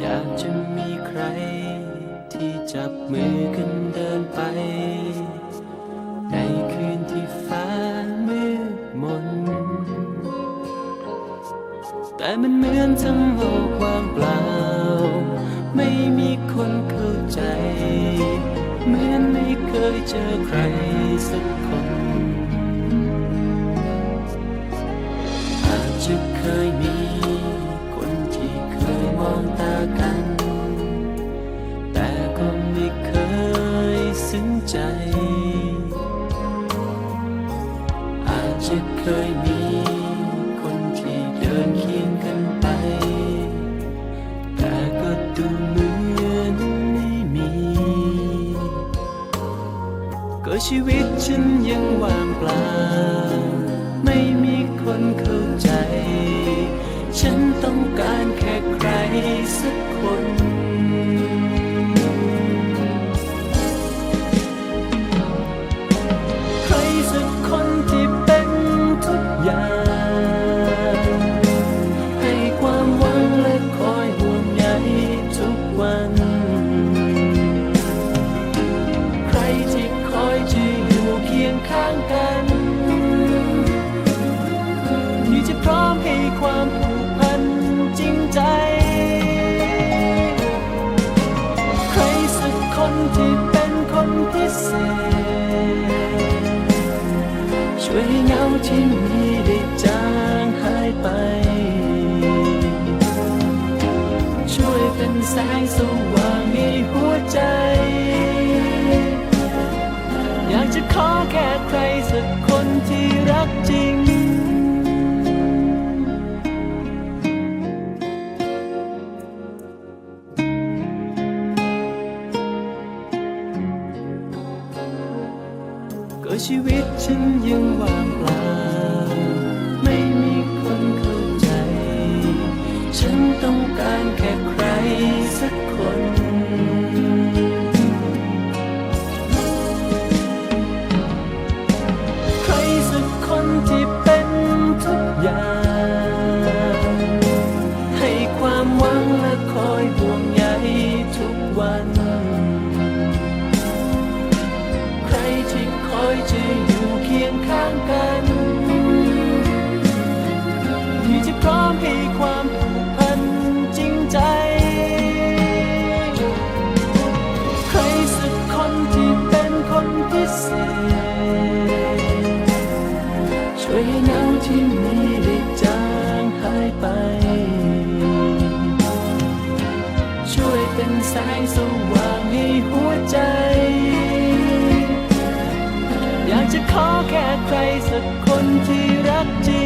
อยากจะมีใคร ที่จับมือกันเดินไป ในคืนที่ฟ้ามืดมน แต่มันเหมือนทั้งโลกวางเปล่า ไม่มีคนเข้าใจ เหมือนไม่เคยเจอใครสักคน ใจอาจจะเคยมีคนที่เดินเคียงกันไป แต่ก็ดูเหมือนไม่มี ก็ชีวิตฉันยังว่างเปล่าไม่มีคน ที่เป็นคนพิเศษ ช่วยให้เหงาที่มีได้จางหายไป ช่วยเป็นแสงสว่างในหัวใจ อยากจะขอแค่ใครสักคนที่รักจริง ก็ชีวิตฉันยังว่างเปล่า ไม่มีคนเข้าใจ ฉันต้องการแค่ใครสักคนใครสักคนที่เป็นทุกอย่าง ให้ความหวังและคอยห่วงใยทุกวันางกัน ที่จะพร้อมให้ความผูกพันจริงใจ ใครสักคนที่เป็นคนพิเศษ ช่วยให้เหงาที่มีได้จางหายไป ช่วยเป็นแสงสว่างให้หัวใจากจะขอแค่ใครสักคนที่รักจริง